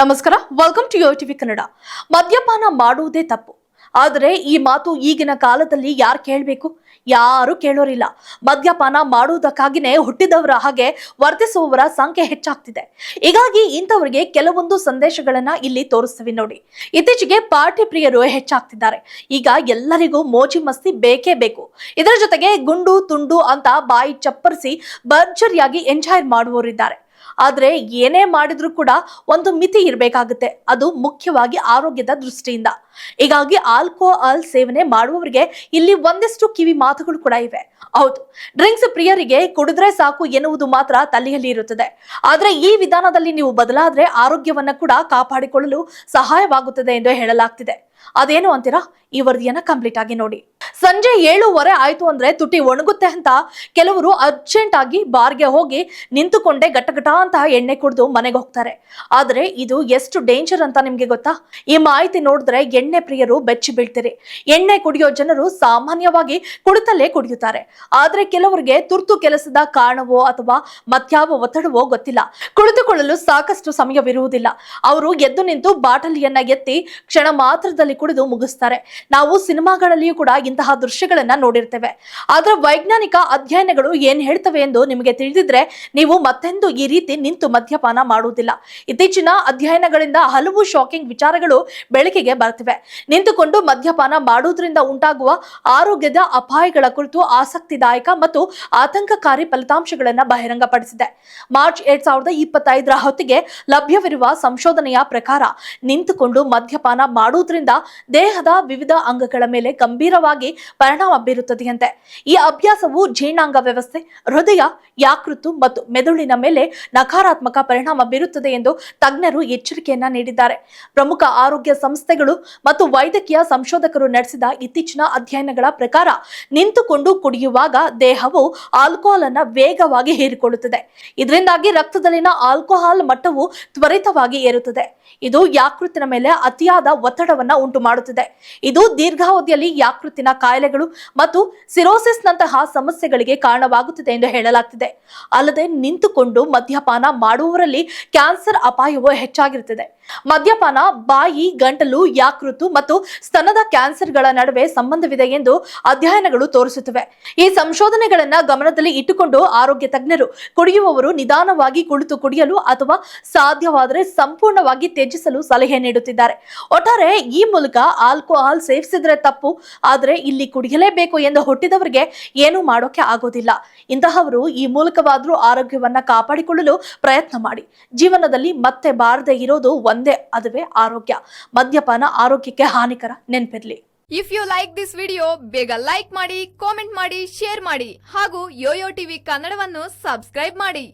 ನಮಸ್ಕಾರ welcome to Yo TV Kannada ಮದ್ಯಪಾನ ಮಾಡುವುದೇ ತಪ್ಪು. ಆದರೆ ಈ ಮಾತು ಈಗಿನ ಕಾಲದಲ್ಲಿ ಯಾರು ಕೇಳಬೇಕು? ಯಾರು ಕೇಳೋರಿಲ್ಲ. ಮದ್ಯಪಾನ ಮಾಡುವುದಕ್ಕಾಗಿನೇ ಹುಟ್ಟಿದವರ ಹಾಗೆ ವರ್ತಿಸುವವರ ಸಂಖ್ಯೆ ಹೆಚ್ಚಾಗ್ತಿದೆ. ಹೀಗಾಗಿ ಇಂಥವರಿಗೆ ಕೆಲವೊಂದು ಸಂದೇಶಗಳನ್ನ ಇಲ್ಲಿ ತೋರಿಸ್ತೀವಿ ನೋಡಿ. ಇತ್ತೀಚೆಗೆ ಪಾರ್ಟಿ ಪ್ರಿಯರು ಹೆಚ್ಚಾಗ್ತಿದ್ದಾರೆ. ಈಗ ಎಲ್ಲರಿಗೂ ಮೋಜಿ ಮಸ್ತಿ ಬೇಕೇ ಬೇಕು. ಇದರ ಜೊತೆಗೆ ಗುಂಡು, ತುಂಡು ಅಂತ ಬಾಯಿ ಚಪ್ಪರಿಸಿ ಭರ್ಜರಿಯಾಗಿ ಎಂಜಾಯ್ ಮಾಡುವವರಿದ್ದಾರೆ. ಆದ್ರೆ ಏನೇ ಮಾಡಿದ್ರೂ ಕೂಡ ಒಂದು ಮಿತಿ ಇರಬೇಕಾಗುತ್ತೆ. ಅದು ಮುಖ್ಯವಾಗಿ ಆರೋಗ್ಯದ ದೃಷ್ಟಿಯಿಂದ. ಹೀಗಾಗಿ ಆಲ್ಕೋಹಾಲ್ ಸೇವನೆ ಮಾಡುವವರಿಗೆ ಇಲ್ಲಿ ಒಂದಿಷ್ಟು ಕಿವಿ ಮಾತುಗಳು ಕೂಡ ಇವೆ. ಹೌದು, ಡ್ರಿಂಕ್ಸ್ ಪ್ರಿಯರಿಗೆ ಕುಡಿದ್ರೆ ಸಾಕು ಎನ್ನುವುದು ಮಾತ್ರ ತಲೆಯಲ್ಲಿ ಇರುತ್ತದೆ. ಆದರೆ ಈ ವಿಧಾನದಲ್ಲಿ ನೀವು ಬದಲಾದ್ರೆ ಆರೋಗ್ಯವನ್ನ ಕೂಡ ಕಾಪಾಡಿಕೊಳ್ಳಲು ಸಹಾಯವಾಗುತ್ತದೆ ಎಂದು ಹೇಳಲಾಗ್ತಿದೆ. ಅದೇನು ಅಂತೀರಾ? ಈ ವರದಿಯನ್ನ ಕಂಪ್ಲೀಟ್ ಆಗಿ ನೋಡಿ. ಸಂಜೆ ಏಳುವರೆ ಆಯ್ತು ಅಂದ್ರೆ ತುಟಿ ಒಣಗುತ್ತೆ ಅಂತ ಕೆಲವರು ಅರ್ಜೆಂಟ್ ಆಗಿ ಬಾರ್ಗೆ ಹೋಗಿ ನಿಂತುಕೊಂಡೆ ಗಟಗಟ ಅಂತ ಎಣ್ಣೆ ಕುಡಿದು ಮನೆಗೆ ಹೋಗ್ತಾರೆ. ಆದ್ರೆ ಇದು ಎಷ್ಟು ಡೇಂಜರ್ ಅಂತ ನಿಮ್ಗೆ ಗೊತ್ತಾ? ಈ ಮಾಹಿತಿ ನೋಡಿದ್ರೆ ಎಣ್ಣೆ ಪ್ರಿಯರು ಬೆಚ್ಚಿ ಬೀಳ್ತೀರಿ. ಎಣ್ಣೆ ಕುಡಿಯೋ ಜನರು ಸಾಮಾನ್ಯವಾಗಿ ಕುಡಿತಲ್ಲೇ ಕುಡಿಯುತ್ತಾರೆ. ಆದ್ರೆ ಕೆಲವರಿಗೆ ತುರ್ತು ಕೆಲಸದ ಕಾರಣವೋ ಅಥವಾ ಮತ್ಯಾವ ಒತ್ತಡವೋ ಗೊತ್ತಿಲ್ಲ. ಕುಳಿತುಕೊಳ್ಳಲು ಸಾಕಷ್ಟು ಸಮಯವಿರುವುದಿಲ್ಲ. ಅವರು ಎದ್ದು ನಿಂತು ಬಾಟಲಿಯನ್ನ ಎತ್ತಿ ಕ್ಷಣ ಮಾತ್ರದಲ್ಲಿ ಕುಡಿದು ಮುಗಿಸ್ತಾರೆ. ನಾವು ಸಿನಿಮಾಗಳಲ್ಲಿಯೂ ಕೂಡ ಇಂತಹ ದೃಶ್ಯಗಳನ್ನ ನೋಡಿರ್ತೇವೆ. ಆದ್ರೆ ವೈಜ್ಞಾನಿಕ ಅಧ್ಯಯನಗಳು ಏನ್ ಹೇಳ್ತವೆ ಎಂದು ನಿಮಗೆ ತಿಳಿದಿದ್ರೆ ನೀವು ಮತ್ತೆಂದು ಈ ರೀತಿ ನಿಂತು ಮದ್ಯಪಾನ ಮಾಡುವುದಿಲ್ಲ. ಇತ್ತೀಚಿನ ಅಧ್ಯಯನಗಳಿಂದ ಹಲವು ಶಾಕಿಂಗ್ ವಿಚಾರಗಳು ಬೆಳಕಿಗೆ ಬರ್ತಿವೆ ನಿಂತುಕೊಂಡು ಮದ್ಯಪಾನ ಮಾಡುವುದರಿಂದ ಉಂಟಾಗುವ ಆರೋಗ್ಯದ ಅಪಾಯಗಳ ಕುರಿತು ಆಸಕ್ತಿದಾಯಕ ಮತ್ತು ಆತಂಕಕಾರಿ ಫಲಿತಾಂಶಗಳನ್ನ ಬಹಿರಂಗಪಡಿಸಿದೆ. ಮಾರ್ಚ್ ಎರಡ್ ಸಾವಿರದ ಇಪ್ಪತ್ತೈದರ ಹೊತ್ತಿಗೆ ಲಭ್ಯವಿರುವ ಸಂಶೋಧನೆಯ ಪ್ರಕಾರ ನಿಂತುಕೊಂಡು ಮದ್ಯಪಾನ ಮಾಡುವುದರಿಂದ ದೇಹದ ವಿವಿಧ ಅಂಗಗಳ ಮೇಲೆ ಗಂಭೀರವಾಗಿ ಪರಿಣಾಮ ಬೀರುತ್ತದೆಯಂತೆ. ಈ ಅಭ್ಯಾಸವು ಜೀರ್ಣಾಂಗ ವ್ಯವಸ್ಥೆ, ಹೃದಯ ಯಾಕೃತು ಮತ್ತು ಮೆದುಳಿನ ಮೇಲೆ ನಕಾರಾತ್ಮಕ ಪರಿಣಾಮ ಬೀರುತ್ತದೆ ಎಂದು ತಜ್ಞರು ಎಚ್ಚರಿಕೆಯನ್ನ ನೀಡಿದ್ದಾರೆ. ಪ್ರಮುಖ ಆರೋಗ್ಯ ಸಂಸ್ಥೆಗಳು ಮತ್ತು ವೈದ್ಯಕೀಯ ಸಂಶೋಧಕರು ನಡೆಸಿದ ಇತ್ತೀಚಿನ ಅಧ್ಯಯನಗಳ ಪ್ರಕಾರ ನಿಂತುಕೊಂಡು ಕುಡಿಯುವಾಗ ದೇಹವು ಆಲ್ಕೋಹಾಲ್ ಅನ್ನ ವೇಗವಾಗಿ ಹೀರಿಕೊಳ್ಳುತ್ತದೆ. ಇದರಿಂದಾಗಿ ರಕ್ತದಲ್ಲಿನ ಆಲ್ಕೋಹಾಲ್ ಮಟ್ಟವು ತ್ವರಿತವಾಗಿ ಏರುತ್ತದೆ. ಇದು ಯಾಕೃತಿನ ಮೇಲೆ ಅತಿಯಾದ ಒತ್ತಡವನ್ನ ಉಂಟು ಮಾಡುತ್ತದೆ. ಇದು ದೀರ್ಘಾವಧಿಯಲ್ಲಿ ಯಾಕೃತಿನ ಕಾಯಿಲೆಗಳು ಮತ್ತು ಸಿರೋಸಿಸ್ ನಂತಹ ಸಮಸ್ಯೆಗಳಿಗೆ ಕಾರಣವಾಗುತ್ತದೆ ಎಂದು ಹೇಳಲಾಗ್ತಿದೆ. ಅಲ್ಲದೆ ನಿಂತುಕೊಂಡು ಮದ್ಯಪಾನ ಮಾಡುವವರಲ್ಲಿ ಕ್ಯಾನ್ಸರ್ ಅಪಾಯವು ಹೆಚ್ಚಾಗಿರುತ್ತದೆ. ಮದ್ಯಪಾನ, ಬಾಯಿ, ಗಂಟಲು, ಯಾಕೃತು ಮತ್ತು ಸ್ತನದ ಕ್ಯಾನ್ಸರ್ಗಳ ನಡುವೆ ಸಂಬಂಧವಿದೆ ಎಂದು ಅಧ್ಯಯನಗಳು ತೋರಿಸುತ್ತವೆ. ಈ ಸಂಶೋಧನೆಗಳನ್ನ ಗಮನದಲ್ಲಿ ಇಟ್ಟುಕೊಂಡು ಆರೋಗ್ಯ ತಜ್ಞರು ಕುಡಿಯುವವರು ನಿಧಾನವಾಗಿ ಕುಳಿತು ಕುಡಿಯಲು ಅಥವಾ ಸಾಧ್ಯವಾದರೆ ಸಂಪೂರ್ಣವಾಗಿ ತ್ಯಜಿಸಲು ಸಲಹೆ ನೀಡುತ್ತಿದ್ದಾರೆ. ಒಟ್ಟಾರೆ ಈ ಮೂಲಕ ಆಲ್ಕೋಹಾಲ್ ಸೇವಿಸಿದ್ರೆ ತಪ್ಪು, ಆದ್ರೆ ಇಲ್ಲಿ ಕುಡಿಯಲೇಬೇಕು ಎಂದು ಹುಟ್ಟಿದವರಿಗೆ ಏನು ಮಾಡೋಕೆ ಆಗೋದಿಲ್ಲ. ಇಂತಹವರು ಈ ಮೂಲಕವಾದ್ರೂ ಆರೋಗ್ಯವನ್ನ ಕಾಪಾಡಿಕೊಳ್ಳಲು ಪ್ರಯತ್ನ ಮಾಡಿ. ಜೀವನದಲ್ಲಿ ಮತ್ತೆ ಬಾರದೆ ಇರೋದು ಒಂದೇ, ಅದುವೇ ಆರೋಗ್ಯ. ಮದ್ಯಪಾನ ಆರೋಗ್ಯಕ್ಕೆ ಹಾನಿಕರ ನೆನ್ಪಿರ್ಲಿ. If you like this video ಬೇಗ ಲೈಕ್ ಮಾಡಿ ಕಾಮೆಂಟ್ ಮಾಡಿ ಶೇರ್ ಮಾಡಿ ಹಾಗೂ ಯೋಯೋ ಟಿವಿ ಕನ್ನಡವನ್ನು ಸಬ್ಸ್ಕ್ರೈಬ್ ಮಾಡಿ.